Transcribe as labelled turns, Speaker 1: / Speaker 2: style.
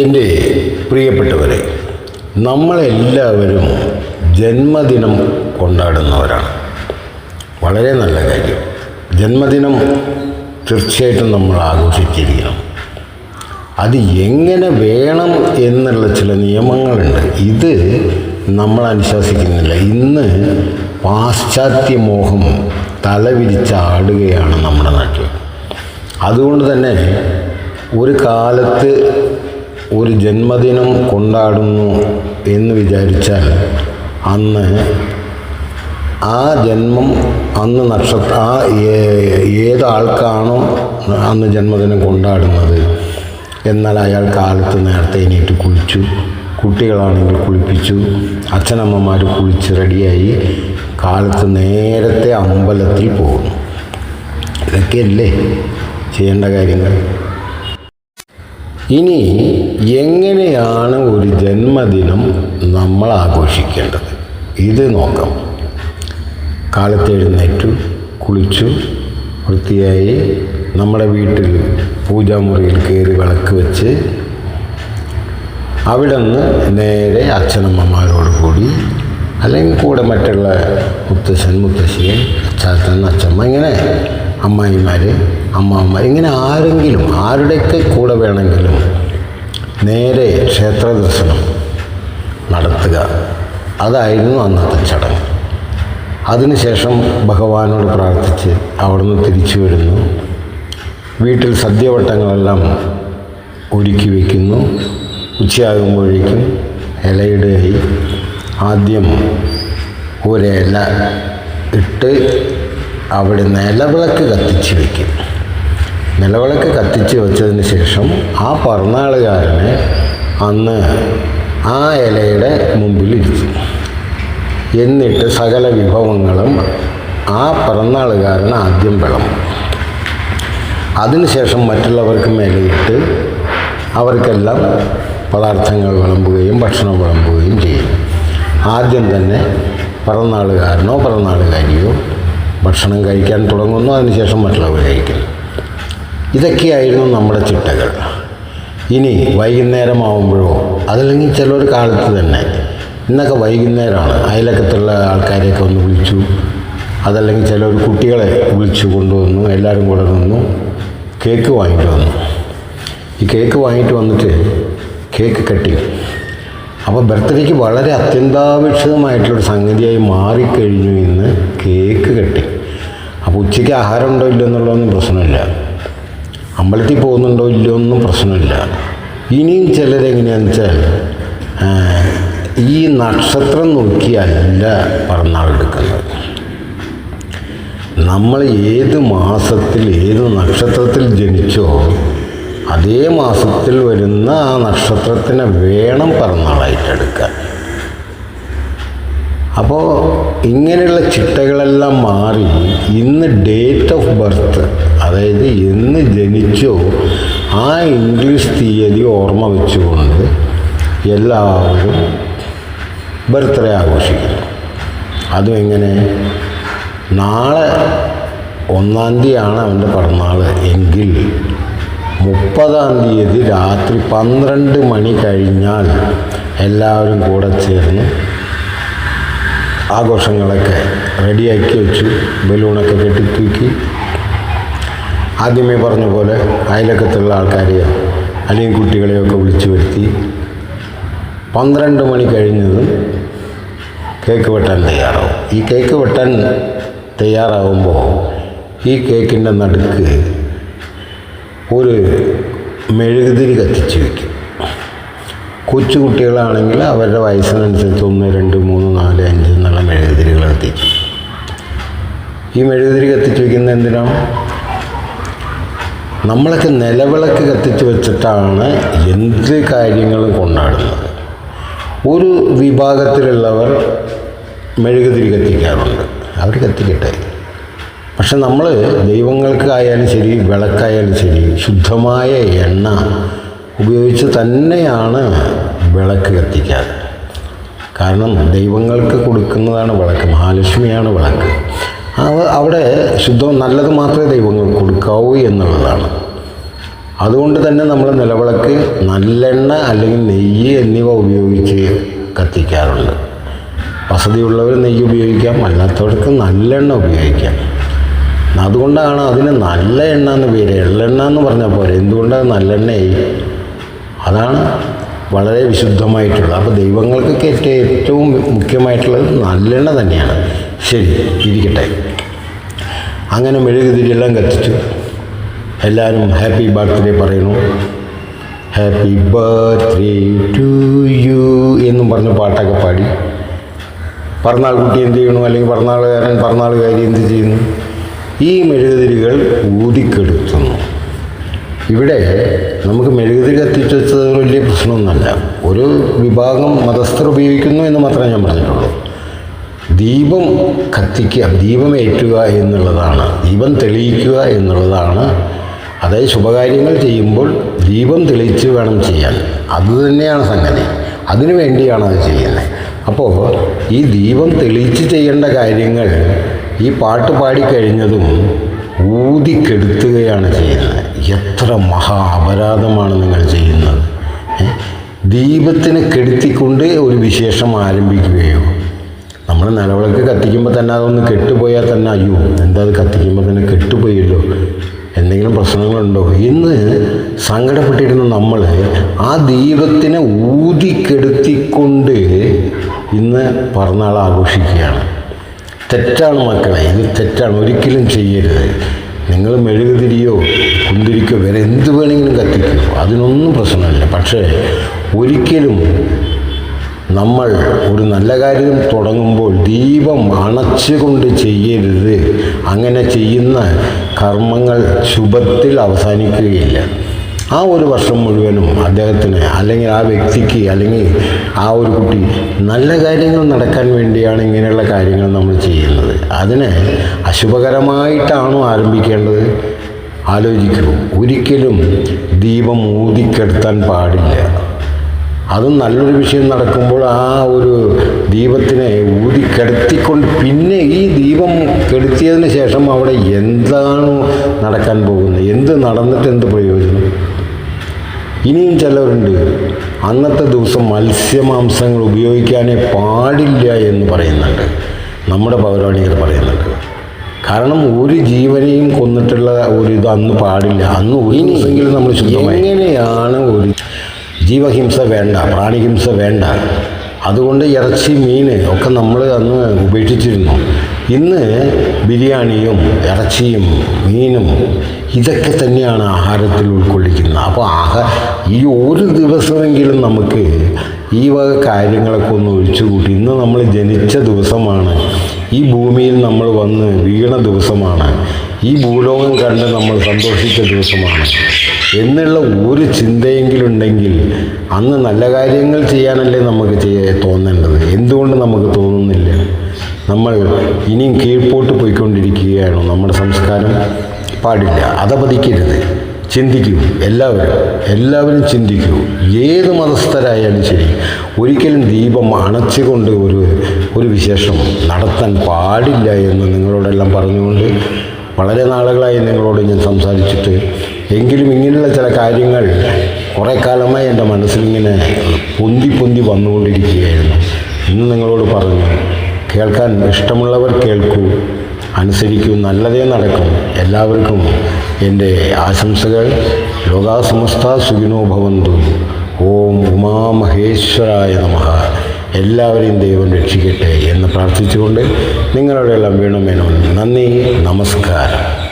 Speaker 1: എന്റെ പ്രിയപ്പെട്ടവരെ നമ്മളെല്ലാവരും ജന്മദിനം കൊണ്ടാടുന്നവരാണ്. വളരെ നല്ല കാര്യം. ജന്മദിനം തീർച്ചയായിട്ടും നമ്മൾ ആഘോഷിച്ചിരിക്കണം. അത് എങ്ങനെ വേണം എന്നുള്ള ചില നിയമങ്ങളുണ്ട്. ഇത് നമ്മൾ അനുശാസിക്കുന്നില്ല. ഇന്ന് പാശ്ചാത്യമോഹം തലവിരിച്ച് ആടുകയാണ് നമ്മുടെ നാട്ടിൽ. അതുകൊണ്ട് തന്നെ ഒരു കാലത്ത് ഒരു ജന്മദിനം കൊണ്ടാടുന്നു എന്ന് വിചാരിച്ചാൽ അന്ന് ആ ജന്മം അന്ന് നക്ഷത്ര ആ ഏതാൾക്കാണോ അന്ന് ജന്മദിനം കൊണ്ടാടുന്നത്. എന്നാൽ അയാൾ കാലത്ത് നേരത്തെ എണീറ്റ് കുളിച്ചു. കുട്ടികളാണെങ്കിൽ കുളിപ്പിച്ചു. അച്ഛനമ്മമാർ കുളിച്ച് റെഡിയായി കാലത്ത് നേരത്തെ അമ്പലത്തിൽ പോകുന്നു. ഇതൊക്കെയല്ലേ ചെയ്യേണ്ട കാര്യങ്ങൾ? ഇനി എങ്ങനെയാണ് ഒരു ജന്മദിനം നമ്മൾ ആഘോഷിക്കേണ്ടത്? ഇത് നോക്കാം. കാലത്തെഴുന്നേറ്റു കുളിച്ചു വൃത്തിയായി നമ്മുടെ വീട്ടിൽ പൂജാമുറിയിൽ കയറി വിളക്ക് വെച്ച് അവിടെ നിന്ന് നേരെ അച്ഛനമ്മമാരോട് കൂടി അല്ലെങ്കിൽ കൂടെ മറ്റുള്ള മുത്തശ്ശൻ മുത്തശ്ശിയൻ അച്ചാച്ചൻ അച്ചമ്മ ഇങ്ങനെ അമ്മായിമാർ അമ്മാവന്മാർ ഇങ്ങനെ ആരെങ്കിലും ആരുടെയൊക്കെ കൂടെ വേണമെങ്കിലും നേരെ ക്ഷേത്ര ദർശനം നടത്തുക. അതായിരുന്നു അന്നത്തെ ചടങ്ങ്. അതിനുശേഷം ഭഗവാനോട് പ്രാർത്ഥിച്ച് അവിടുന്ന് തിരിച്ചു വരുന്നു. വീട്ടിൽ സദ്യവട്ടങ്ങളെല്ലാം ഒരുക്കി വയ്ക്കുന്നു ഉച്ചയാകുമ്പോഴേക്കും ഇലയിടുകയായി ആദ്യം ഒരില ഇട്ട് അവിടെ നിലവിളക്ക് കത്തിച്ച് വയ്ക്കും നിലവിളക്ക് കത്തിച്ച് വെച്ചതിന് ശേഷം ആ പറന്നാളുകാരനെ അന്ന് ആ ഇലയുടെ മുമ്പിൽ ഇരുത്തും എന്നിട്ട് സകല വിഭവങ്ങളും ആ പിറന്നാളുകാരൻ ആദ്യം വിളമ്പും. അതിനുശേഷം മറ്റുള്ളവർക്ക് മേലെയിട്ട് അവർക്കെല്ലാം പദാർത്ഥങ്ങൾ വിളമ്പുകയും ഭക്ഷണം വിളമ്പുകയും ചെയ്യും ആദ്യം തന്നെ പിറന്നാളുകാരനോ പിറന്നാളുകാരിയോ ഭക്ഷണം കഴിക്കാൻ തുടങ്ങുന്നു അതിനുശേഷം മറ്റുള്ളവർ കഴിക്കുന്നു. ഇതൊക്കെയായിരുന്നു നമ്മുടെ ചിട്ടകൾ. ഇനി വൈകുന്നേരമാവുമ്പോഴോ അതല്ലെങ്കിൽ ചിലർ കാലത്ത് തന്നെ ഇന്നൊക്കെ വൈകുന്നേരമാണ് അയലക്കത്തുള്ള ആൾക്കാരെയൊക്കെ ഒന്ന് വിളിച്ചു അതല്ലെങ്കിൽ ചില ഒരു കുട്ടികളെ വിളിച്ചു കൊണ്ടുവന്നു എല്ലാവരും കൂടെ നിന്നു കേക്ക് വാങ്ങിയിട്ട് വന്നു. ഈ കേക്ക് വാങ്ങിയിട്ട് വന്നിട്ട് കേക്ക് കെട്ടി. അപ്പോൾ ബർത്ത്ഡേക്ക് വളരെ അത്യന്താപേക്ഷിതമായിട്ടുള്ളൊരു സംഗതിയായി മാറിക്കഴിഞ്ഞു ഇന്ന് കേക്ക് കെട്ടി. അപ്പോൾ ഉച്ചയ്ക്ക് ആഹാരം ഉണ്ടോ ഇല്ലയോ എന്നുള്ളതൊന്നും പ്രശ്നമില്ല. അമ്പലത്തിൽ പോകുന്നുണ്ടോ ഇല്ലയോ ഒന്നും പ്രശ്നമില്ല. ഇനിയും ചിലരെങ്ങനെയാണെന്ന് വെച്ചാൽ ഈ നക്ഷത്രം നോക്കിയല്ല പിറന്നാളെടുക്കുന്നത് നമ്മൾ ഏത് മാസത്തിൽ ഏത് നക്ഷത്രത്തിൽ ജനിച്ചോ അതേ മാസത്തിൽ വരുന്ന ആ നക്ഷത്രത്തിനെ വേണം പിറന്നാളായിട്ട് എടുക്കാൻ. അപ്പോൾ ഇങ്ങനെയുള്ള ചിട്ടകളെല്ലാം മാറി ഇന്ന് ഡേറ്റ് ഓഫ് ബർത്ത് അതായത് എന്ന് ജനിച്ചോ ആ ഇംഗ്ലീഷ് തീയതി ഓർമ്മ വെച്ചുകൊണ്ട് എല്ലാവരും ബർത്ത്ഡേ ആഘോഷിക്കുന്നു. അതും എങ്ങനെ? നാളെ ഒന്നാം തീയതിയാണ് അവന്റെ പിറന്നാൾ എങ്കിൽ മുപ്പതാം തീയതി രാത്രി പന്ത്രണ്ട് മണി കഴിഞ്ഞാൽ എല്ലാവരും കൂടെ ചേർന്ന് ആഘോഷങ്ങളൊക്കെ റെഡിയാക്കി വെച്ചു. ബലൂണൊക്കെ കെട്ടിത്തൂക്കി ആദ്യമേ പറഞ്ഞ പോലെ അയലക്കത്തുള്ള ആൾക്കാരെയോ അല്ലെങ്കിൽ കുട്ടികളെയൊക്കെ വിളിച്ചു വരുത്തി പന്ത്രണ്ട് മണി കഴിഞ്ഞതും കേക്ക് വെട്ടാൻ തയ്യാറാവും. ഈ കേക്ക് വെട്ടാൻ തയ്യാറാവുമ്പോൾ ഈ കേക്കിന്റെ നടുക്ക് ഒരു മെഴുകുതിരി കത്തിച്ച് വയ്ക്കും കൊച്ചു കുട്ടികളാണെങ്കിൽ അവരുടെ വയസ്സിനനുസരിച്ച് ഒന്ന് രണ്ട് മൂന്ന് നാല് അഞ്ച് എന്നുള്ള മെഴുകുതിരികൾ കത്തിച്ചു ഈ മെഴുകുതിരി കത്തിച്ച് വയ്ക്കുന്നത് എന്തിനാണ്? നമ്മളൊക്കെ നിലവിളക്ക് കത്തിച്ച് വെച്ചിട്ടാണ് എന്ത് കാര്യങ്ങളും കൊണ്ടാടുന്നത്. ഒരു വിഭാഗത്തിലുള്ളവർ മെഴുകുതിരി കത്തിക്കാറുണ്ട്. അവർ കത്തിക്കട്ടെ. പക്ഷെ നമ്മൾ ദൈവങ്ങൾക്കായാലും ശരി വിളക്കായാലും ശരി ശുദ്ധമായ എണ്ണ ഉപയോഗിച്ച് തന്നെയാണ് വിളക്ക് കത്തിക്കാറ്. കാരണം ദൈവങ്ങൾക്ക് കൊടുക്കുന്നതാണ് വിളക്ക് മഹാലക്ഷ്മിയാണ് വിളക്ക്. അവിടെ ശുദ്ധം നല്ലത് മാത്രമേ ദൈവങ്ങൾ കൊടുക്കാവൂ എന്നുള്ളതാണ്. അതുകൊണ്ട് തന്നെ നമ്മൾ നിലവിളക്ക് നല്ലെണ്ണ അല്ലെങ്കിൽ നെയ്യ് എന്നിവ ഉപയോഗിച്ച് കത്തിക്കാറുണ്ട്. വസതിയുള്ളവർ നെയ്യ് ഉപയോഗിക്കാം അല്ലാത്തവർക്ക് നല്ലെണ്ണ ഉപയോഗിക്കാം. അതുകൊണ്ടാണ് അതിന് നല്ല എണ്ണ എന്ന് പേര്. എള്ളെണ്ണ എന്ന് പറഞ്ഞാൽ പോരെ. എന്തുകൊണ്ടാണ് നല്ലെണ്ണയായി? അതാണ് വളരെ വിശുദ്ധമായിട്ടുള്ളത് അപ്പോൾ ദൈവങ്ങൾക്കൊക്കെ ഏറ്റവും മുഖ്യമായിട്ടുള്ളത് നല്ലെണ്ണ തന്നെയാണ്. ശരി ഇരിക്കട്ടെ. അങ്ങനെ മെഴുകുതിരിയെല്ലാം കത്തിച്ചു. എല്ലാവരും ഹാപ്പി ബർത്ത്ഡേ പറയുന്നു. ഹാപ്പി ബർത്ത്ഡേ ടു യു എന്നും പറഞ്ഞ് പാട്ടൊക്കെ പാടി. പറന്നാൾ കുട്ടി എന്ത് ചെയ്യണു? അല്ലെങ്കിൽ പറന്നാളുകാരൻ പറന്നാളുകാരി എന്ത് ചെയ്യുന്നു? ഈ മെഴുകുതിരികൾ ഊതിക്കെടുത്തുന്നു ഇവിടെ നമുക്ക് മെഴുകുതിരി കത്തിച്ചത് വലിയ പ്രശ്നമൊന്നുമല്ല. ഒരു വിഭാഗം മതസ്ഥർ ഉപയോഗിക്കുന്നു എന്ന് മാത്രമേ ഞാൻ പറഞ്ഞിട്ടുള്ളൂ. ദീപം കത്തിക്കുക ദീപം ഏറ്റുക എന്നുള്ളതാണ്. ദീപം തെളിയിക്കുക എന്നുള്ളതാണ്. അതായത് ശുഭകാര്യങ്ങൾ ചെയ്യുമ്പോൾ ദീപം തെളിയിച്ച് വേണം ചെയ്യാൻ. അത് തന്നെയാണ് സംഗതി. അതിനു വേണ്ടിയാണ് അത് ചെയ്യുന്നത്. അപ്പോൾ ഈ ദീപം തെളിയിച്ച് ചെയ്യേണ്ട കാര്യങ്ങൾ ഈ പാട്ട് പാടിക്കഴിഞ്ഞതും ഊതിക്കെടുത്തുകയാണ് ചെയ്യുന്നത്. എത്ര മഹാ അപരാധമാണ് നിങ്ങൾ ചെയ്യുന്നത്? ദീപത്തിനെ കെടുത്തിക്കൊണ്ട് ഒരു വിശേഷം ആരംഭിക്കുകയോ നമ്മൾ നിലവിളക്ക് കത്തിക്കുമ്പോൾ തന്നെ അതൊന്ന് കെട്ടുപോയാൽ തന്നെ അയ്യോ എന്താ അത് കത്തിക്കുമ്പോൾ തന്നെ കെട്ടുപോയല്ലോ. എന്തെങ്കിലും പ്രശ്നങ്ങളുണ്ടോ? ഇന്ന് സങ്കടപ്പെട്ടിരുന്ന നമ്മൾ ആ ദീപത്തിനെ ഊതിക്കെടുത്തിക്കൊണ്ട് ഇന്ന് പറന്നാൾ ആഘോഷിക്കുകയാണ്. തെറ്റാണ് മക്കളെ ഇത് തെറ്റാണ്. ഒരിക്കലും ചെയ്യരുത്. നിങ്ങൾ മെഴുകുതിരിയോ കുന്തിരിക്കോ വേറെ എന്ത് വേണമെങ്കിലും കത്തിക്കോ. അതിനൊന്നും പ്രശ്നമില്ല. പക്ഷേ ഒരിക്കലും നമ്മൾ ഒരു നല്ല കാര്യം തുടങ്ങുമ്പോൾ ദീപം അണച്ചുകൊണ്ട് ചെയ്യരുത്. അങ്ങനെ ചെയ്യുന്ന കർമ്മങ്ങൾ ശുഭത്തിൽ അവസാനിക്കുകയില്ല. ആ ഒരു വർഷം മുഴുവനും അദ്ദേഹത്തിന് അല്ലെങ്കിൽ ആ വ്യക്തിക്ക് അല്ലെങ്കിൽ ആ ഒരു കുട്ടി നല്ല കാര്യങ്ങൾ നടക്കാൻ വേണ്ടിയാണ് ഇങ്ങനെയുള്ള കാര്യങ്ങൾ നമ്മൾ ചെയ്യുന്നത്. അതിനെ അശുഭകരമായിട്ടാണോ ആരംഭിക്കേണ്ടത്? ആലോചിക്കൂ. ഒരിക്കലും ദീപം ഊതിക്കെടുത്താൻ പാടില്ല. അതും നല്ലൊരു വിഷയം നടക്കുമ്പോൾ ആ ഒരു ദീപത്തിനെ ഊതി കെടുത്തിക്കൊണ്ട് പിന്നെ ഈ ദീപം കെടുത്തിയതിന് ശേഷം അവിടെ എന്താണ് നടക്കാൻ പോകുന്നത്? എന്ത് നടന്നിട്ട് എന്ത് പ്രയോജനം? ഇനിയും ചിലവരുണ്ട്. അന്നത്തെ ദിവസം മത്സ്യമാംസങ്ങൾ ഉപയോഗിക്കാനേ പാടില്ല എന്ന് പറയുന്നുണ്ട്. നമ്മുടെ പൗരാണികർ പറയുന്നുണ്ട്. കാരണം ഒരു ജീവനെയും കൊന്നിട്ടുള്ള ഒരു ഇത് അന്ന് പാടില്ല. അന്ന് ഒരു നമ്മൾ എങ്ങനെയാണ് ഒരു ജീവഹിംസ വേണ്ട പ്രാണിഹിംസ വേണ്ട. അതുകൊണ്ട് ഇറച്ചി മീൻ ഒക്കെ നമ്മൾ അന്ന് ഉപേക്ഷിച്ചിരുന്നു. ഇന്ന് ബിരിയാണിയും ഇറച്ചിയും മീനും ഇതൊക്കെ തന്നെയാണ് ആഹാരത്തിൽ ഉൾക്കൊള്ളിക്കുന്നത്. അപ്പോൾ ആഹ ഈ ഒരു ദിവസമെങ്കിലും നമുക്ക് ഈ വക കാര്യങ്ങളൊക്കെ ഒന്ന് ഒഴിച്ചുകൂട്ടി ഇന്ന് നമ്മൾ ജനിച്ച ദിവസമാണ്. ഈ ഭൂമിയിൽ നമ്മൾ വന്ന് വീണ ദിവസമാണ്. ഈ ഭൂലോകം കണ്ട് നമ്മൾ സന്തോഷിച്ച ദിവസമാണ്. എന്നുള്ള ഒരു ചിന്തയെങ്കിലും ഉണ്ടെങ്കിൽ അന്ന് നല്ല കാര്യങ്ങൾ ചെയ്യാനല്ലേ നമുക്ക് തോന്നേണ്ടത്. എന്തുകൊണ്ട് നമുക്ക് തോന്നുന്നില്ല? നമ്മൾ ഇനിയും കീഴ്പോട്ട് പോയിക്കൊണ്ടിരിക്കുകയാണ്? നമ്മുടെ സംസ്കാരം പാടില്ല. അതപതിക്കരുത്. ചിന്തിക്കൂ. എല്ലാവരും എല്ലാവരും ചിന്തിക്കൂ. ഏത് മതസ്ഥരായാലും ശരി ഒരിക്കലും ദീപം അണച്ചുകൊണ്ട് ഒരു ഒരു വിശേഷം നടത്താൻ പാടില്ല എന്ന് നിങ്ങളോടെല്ലാം പറഞ്ഞുകൊണ്ട് വളരെ നാളുകളായി നിങ്ങളോട് ഞാൻ സംസാരിച്ചിട്ട് എങ്കിലും ഇങ്ങനെയുള്ള ചില കാര്യങ്ങൾ കുറേ കാലമായി എന്റെ മനസ്സിലിങ്ങനെ പൊന്തി പൊന്തി വന്നുകൊണ്ടിരിക്കുകയായിരുന്നു. ഇന്ന് നിങ്ങളോട് പറഞ്ഞു കേൾക്കാൻ ഇഷ്ടമുള്ളവർ കേൾക്കൂ അനുസരിക്കൂ നല്ലതേ നടക്കും. എല്ലാവർക്കും എന്റെ ആശംസകൾ. ലോകാസമസ്ത സുഖിനോ ഭവന്തു. ഓം ഉമാമഹേശ്വരായ നമഃ. എല്ലാവരെയും ദൈവം രക്ഷിക്കട്ടെ എന്ന് പ്രാർത്ഥിച്ചുകൊണ്ട് നിങ്ങളോടെല്ലാം വീണുമേനോ നന്ദി നമസ്കാരം.